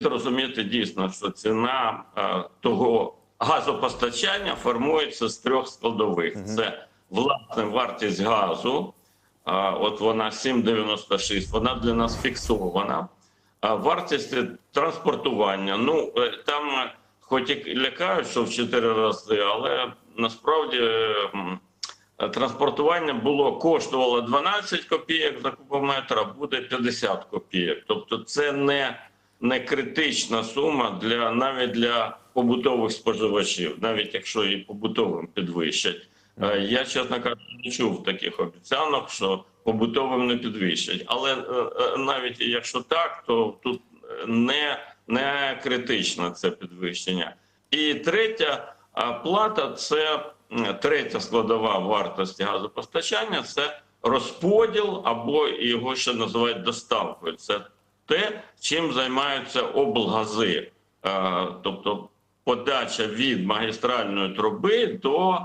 розуміти дійсно, що ціна е, того газопостачання формується з трьох складових: це власне вартість газу. А, от вона 7,96, вона для нас фіксована. А вартість транспортування. Ну е, там, е, хоч і лякають, що в 4 рази, але насправді е, е, транспортування було коштувало 12 копійок за кубометр, а буде 50 копійок. Тобто, це не, не критична сума для навіть для побутових споживачів, навіть якщо і побутовим підвищать. Е, Я, чесно кажучи, не чув таких обіцянок, що побутовим не підвищать. Але е, е, навіть якщо так, то тут не, не критично це підвищення. І третя плата це третя складова вартості газопостачання це розподіл або його ще називають доставкою. Це те, чим займаються облгази, Е, тобто подача від магістральної труби до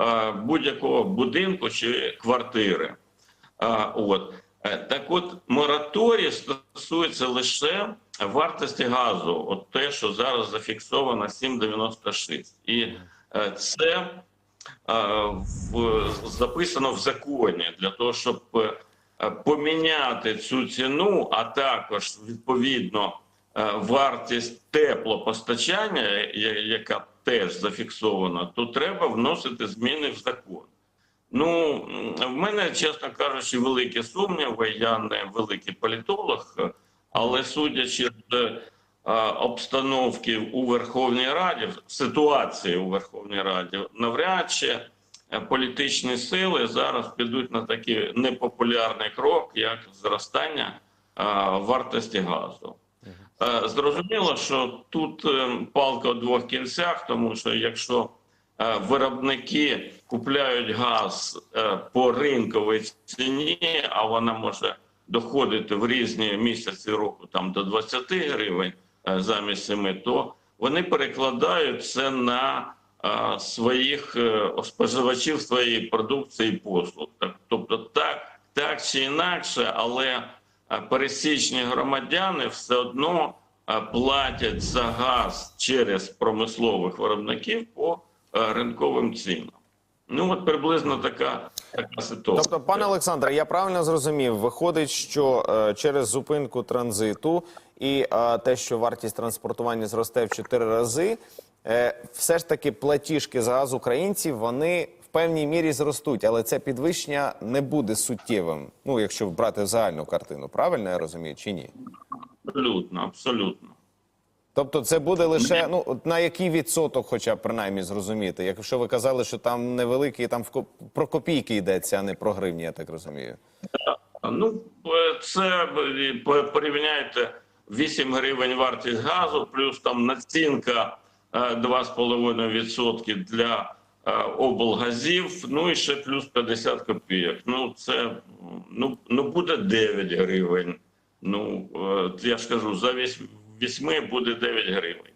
е, будь-якого будинку чи квартири. От. Е, Так от, мораторій стосується лише вартості газу, от те, що зараз зафіксовано 7,96. І це записано в законі для того, щоб поміняти цю ціну, а також відповідно е, вартість теплопостачання, яка теж зафіксована, то треба вносити зміни в закон. Ну, в мене, чесно кажучи, великі сумніви. Я не великий політолог, але судячи з е, обстановки у Верховній Раді, ситуації у Верховній Раді, навряд чи е, політичні сили зараз підуть на такий непопулярний крок, як зростання е, вартості газу. Е, Зрозуміло, що тут е, палка у двох кінцях, тому що якщо е, виробники купляють газ е, по ринковій ціні, а вона може доходити в різні місяці року там до 20 гривень е, замість 7, то вони перекладають це на е, своїх е, споживачів своєї продукції і послуг. Тобто, так, так чи інакше, але е, пересічні громадяни все одно е, платять за газ через промислових виробників по е, ринковим цінам. Ну от приблизно така, така ситуація. Тобто, пане Олександре, я правильно зрозумів, виходить, що е, через зупинку транзиту і е, те, що вартість транспортування зросте в 4 рази, е, все ж таки платіжки за газ українців вони в певній мірі зростуть, але це підвищення не буде суттєвим. Ну, якщо брати загальну картину, правильно я розумію чи ні? Абсолютно, абсолютно. Тобто, це буде лише ну на який відсоток, хоча б принаймні зрозуміти. Якщо ви казали, що там невеликий, там в про копійки йдеться, а не про гривні, я так розумію. Ну, е, це е, порівняйте 8 гривень вартість газу, плюс там націнка е, 2,5% для е, облгазів, ну і ще плюс 50 копійок. Ну, це ну, ну буде 9 гривень. Ну, е, я ж кажу, за 8 буде 9 гривень.